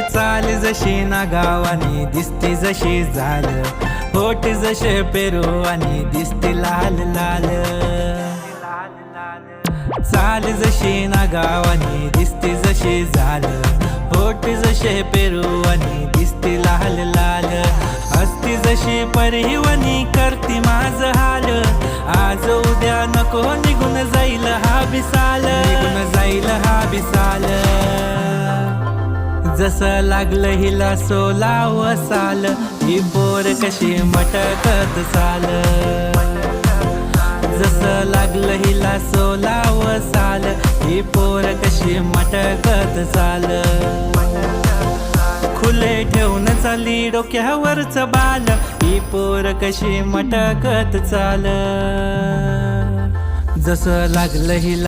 चाल जशी ना गावानी दिसती जशी झाल. होट जसे पेरू आणि दिसती लाल लाल. चाल जशी ना गावानी दिसती जशी झाल. होट जसे पेरू आणि दिसती लाल लाल. असती जशी परिवनी करती माझ हाल. आज उद्या नको निघून जाईल हा बिसाल. निघून जाईल हा बिसाल. जसं लागलं हिला सोलाव साल. ही पोर कशी मटकत चाल जसं लागलं हिला सोलाव साल. ही पोर कशी मटकत चाल खुले ठेवून चाली डोक्यावरच बाल. ही पोर कशी मटकत चाल जसं लागलं हिला